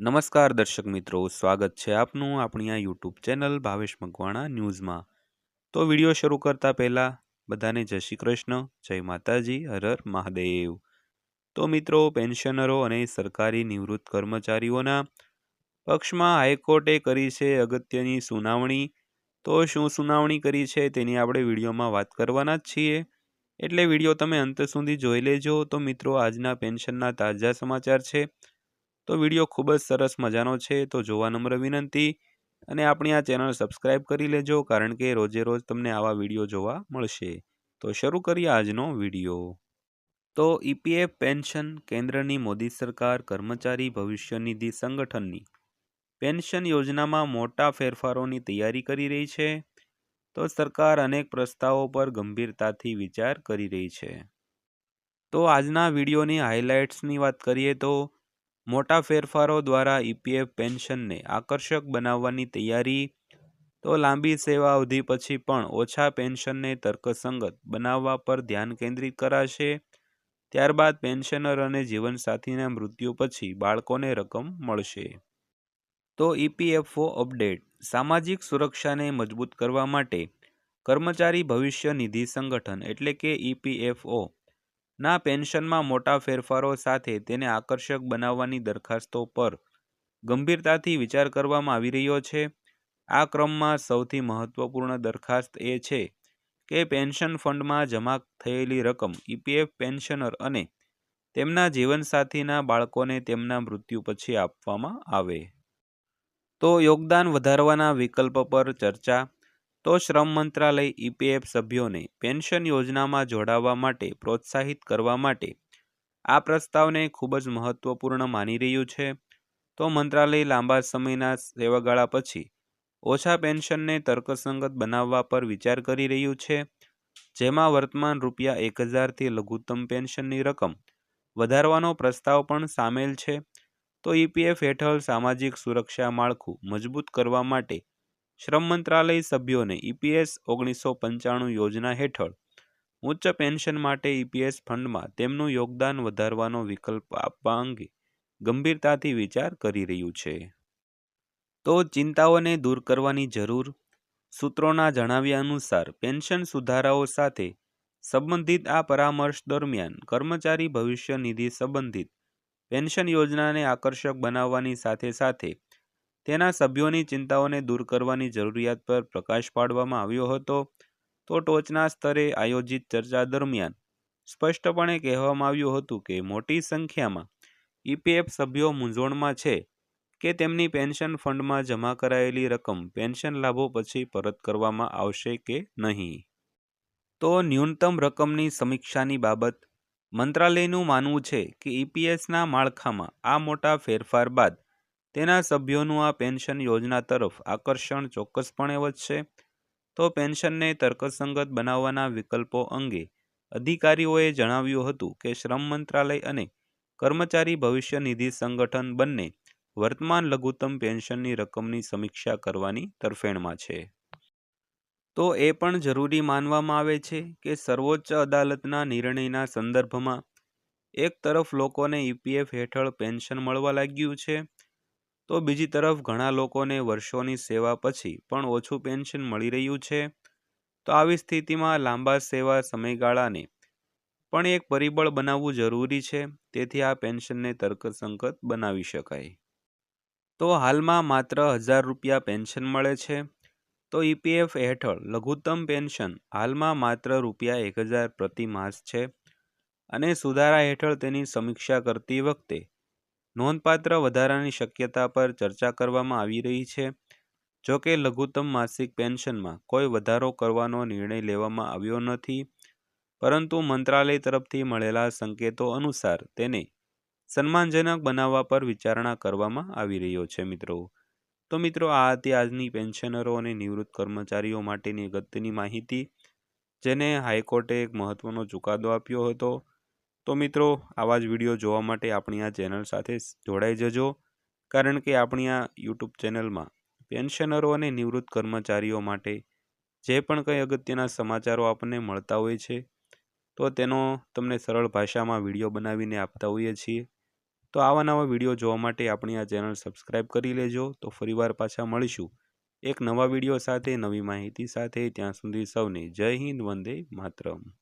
નમસ્કાર દર્શક મિત્રો, સ્વાગત છે આપનું આપણી આ યુટ્યુબ ચેનલ ભાવેશ મકવાણા ન્યૂઝમાં. તો વીડિયો શરૂ કરતા પહેલાં બધાને જય શ્રી કૃષ્ણ, જય માતાજી, હર હર મહાદેવ. તો મિત્રો, પેન્શનરો અને સરકારી નિવૃત્ત કર્મચારીઓના પક્ષમાં હાઈકોર્ટે કરી છે અગત્યની સુનાવણી. તો શું સુનાવણી કરી છે તેની આપણે વિડીયોમાં વાત કરવાના જ છીએ. એટલે વીડિયો તમે અંત સુધી જોઈ લેજો. તો મિત્રો, આજના પેન્શનના તાજા સમાચાર છે. તો વીડિયો ખૂબ જ સરસ મજાનો છે, તો જોવા નમ્ર વિનંતી. અને આપણી આ ચેનલ સબસ્ક્રાઈબ કરી લેજો, કારણ કે રોજે રોજ તમને આવા વીડિયો જોવા મળશે. તો શરૂ કરીએ આજનો વીડિયો. તો ઈપીએફ પેન્શન કેન્દ્રની મોદી સરકાર કર્મચારી ભવિષ્ય નિધિ સંગઠનની પેન્શન યોજનામાં મોટા ફેરફારોની તૈયારી કરી રહી છે. તો સરકાર અનેક પ્રસ્તાવો પર ગંભીરતાથી વિચાર કરી રહી છે. તો આજના વિડીયોની હાઇલાઇટ્સની વાત કરીએ તો મોટા ફેરફારો દ્વારા ઈપીએફ પેન્શનને આકર્ષક બનાવવાની તૈયારી તો લાંબી સેવા અવધિ પછી પણ ઓછા પેન્શનને તર્કસંગત બનાવવા પર ધ્યાન કેન્દ્રિત કરાશે. ત્યારબાદ પેન્શનર અને જીવનસાથીના મૃત્યુ પછી બાળકોને રકમ મળશે. તો ઈપીએફઓ અપડેટ, સામાજિક સુરક્ષાને મજબૂત કરવા માટે કર્મચારી ભવિષ્ય નિધિ સંગઠન એટલે કે ઈપીએફઓ ના પેન્શનમાં મોટા ફેરફારો સાથે તેને આકર્ષક બનાવવાની દરખાસ્તો પર ગંભીરતાથી વિચાર કરવામાં આવી રહ્યો છે. આ ક્રમમાં સૌથી મહત્વપૂર્ણ દરખાસ્ત એ છે કે પેન્શન ફંડમાં જમા થયેલી રકમ ઈપીએફ પેન્શનર અને તેમના જીવનસાથીના બાળકોને તેમના મૃત્યુ પછી આપવામાં આવે. તો યોગદાન વધારવાના વિકલ્પ પર ચર્ચા તો શ્રમ મંત્રાલય ઈપીએફ સભ્યોને પેન્શન યોજનામાં જોડાવા માટે પ્રોત્સાહિત કરવા માટે આ પ્રસ્તાવને ખૂબ જ મહત્વપૂર્ણ માની રહ્યું છે. તો મંત્રાલય લાંબા સમયના સેવાગાળા પછી ઓછા પેન્શનને તર્કસંગત બનાવવા પર વિચાર કરી રહ્યું છે. જેમાં વર્તમાન રૂપિયા એક હજારથી લઘુત્તમ પેન્શનની રકમ વધારવાનો પ્રસ્તાવ પણ સામેલ છે. તો ઈપીએફ હેઠળ સામાજિક સુરક્ષા માળખું મજબૂત કરવા માટે શ્રમ મંત્રાલય સભ્યોને ઈપીએસ ઓગણીસો પંચાણું યોજના હેઠળ ઉચ્ચ પેન્શન માટે ઈપીએસ ફંડમાં તેમનું યોગદાન વધારવાનો વિકલ્પ આપવા અંગે ગંભીરતાથી વિચાર કરી રહ્યું છે. તો ચિંતાઓને દૂર કરવાની જરૂર સૂત્રોના જણાવ્યા અનુસાર પેન્શન સુધારાઓ સાથે સંબંધિત આ પરામર્શ દરમિયાન કર્મચારી ભવિષ્ય નિધિ સંબંધિત પેન્શન યોજનાને આકર્ષક બનાવવાની સાથે સાથે તેના સભ્યોની ચિંતાઓને દૂર કરવાની જરૂરિયાત પર પ્રકાશ પાડવામાં આવ્યો હતો, તો ટોચના સ્તરે આયોજિત ચર્ચા દરમિયાન સ્પષ્ટપણે કહેવામાં આવ્યું હતું કે મોટી સંખ્યામાં ઈપીએફ સભ્યો મૂંઝવણમાં છે કે તેમની પેન્શન ફંડમાં જમા કરાયેલી રકમ પેન્શન લાભો પછી પરત કરવામાં આવશે કે નહીં. તો ન્યૂનતમ રકમની સમીક્ષાની બાબત મંત્રાલયનું માનવું છે કે ઈપીએસના માળખામાં આ મોટા ફેરફાર બાદ તેના સભ્યોનું આ પેન્શન યોજના તરફ આકર્ષણ ચોક્કસપણે વધશે. તો પેન્શનને તર્કસંગત બનાવવાના વિકલ્પો અંગે અધિકારીઓએ જણાવ્યું હતું કે શ્રમ મંત્રાલય અને કર્મચારી ભવિષ્ય નિધિ સંગઠન બંને વર્તમાન લઘુત્તમ પેન્શનની રકમની સમીક્ષા કરવાની તરફેણમાં છે. તો એ પણ જરૂરી માનવામાં આવે છે કે સર્વોચ્ચ અદાલતના નિર્ણયના સંદર્ભમાં એક તરફ લોકોને ઈપીએફ હેઠળ પેન્શન મળવા લાગ્યું છે તો બીજી તરફ ઘણા લોકોને વર્ષોની સેવા પછી પણ ઓછું પેન્શન મળી રહ્યું છે. તો આવી સ્થિતિમાં લાંબા સેવા સમયગાળાને પણ એક પરિબળ બનાવવું જરૂરી છે. તેથી આ પેન્શનને તર્કસંગત બનાવી શકાય. તો હાલમાં માત્ર હજાર રૂપિયા પેન્શન મળે છે. તો ઈપીએફ હેઠળ લઘુત્તમ પેન્શન હાલમાં માત્ર રૂપિયા એક હજાર પ્રતિ માસ છે. અને સુધારા હેઠળ તેની સમીક્ષા કરતી વખતે નોંધપાત્ર વધારાની શક્યતા પર ચર્ચા કરવામાં આવી રહી છે. જો કે લઘુત્તમ માસિક પેન્શનમાં કોઈ વધારો કરવાનો નિર્ણય લેવામાં આવ્યો નથી, પરંતુ મંત્રાલય તરફથી મળેલા સંકેતો અનુસાર તેને સન્માનજનક બનાવવા પર વિચારણા કરવામાં આવી રહ્યો છે મિત્રો. તો મિત્રો, આ હતી આજની પેન્શનરો અને નિવૃત્ત કર્મચારીઓ માટેની અગત્યની માહિતી, જેને હાઈકોર્ટે એક મહત્ત્વનો ચુકાદો આપ્યો હતો. તો મિત્રો, આવા જ વીડિયો જોવા માટે આપણી આ ચેનલ સાથે જોડાઈ જજો. કારણ કે આપણી આ યુટ્યુબ ચેનલમાં પેન્શનરો અને નિવૃત્ત કર્મચારીઓ માટે જે પણ કંઈ અગત્યના સમાચારો આપણને મળતા હોય છે, તો તેનો તમને સરળ ભાષામાં વીડિયો બનાવીને આપતા હોઈએ છીએ. તો આવા નવા વીડિયો જોવા માટે આપણી આ ચેનલ સબસ્ક્રાઈબ કરી લેજો. તો ફરીવાર પાછા મળીશું. એક નવા વીડિયો સાથે, નવી માહિતી સાથે. ત્યાં સુધી સૌને જય હિન્દ, વંદે માતરમ.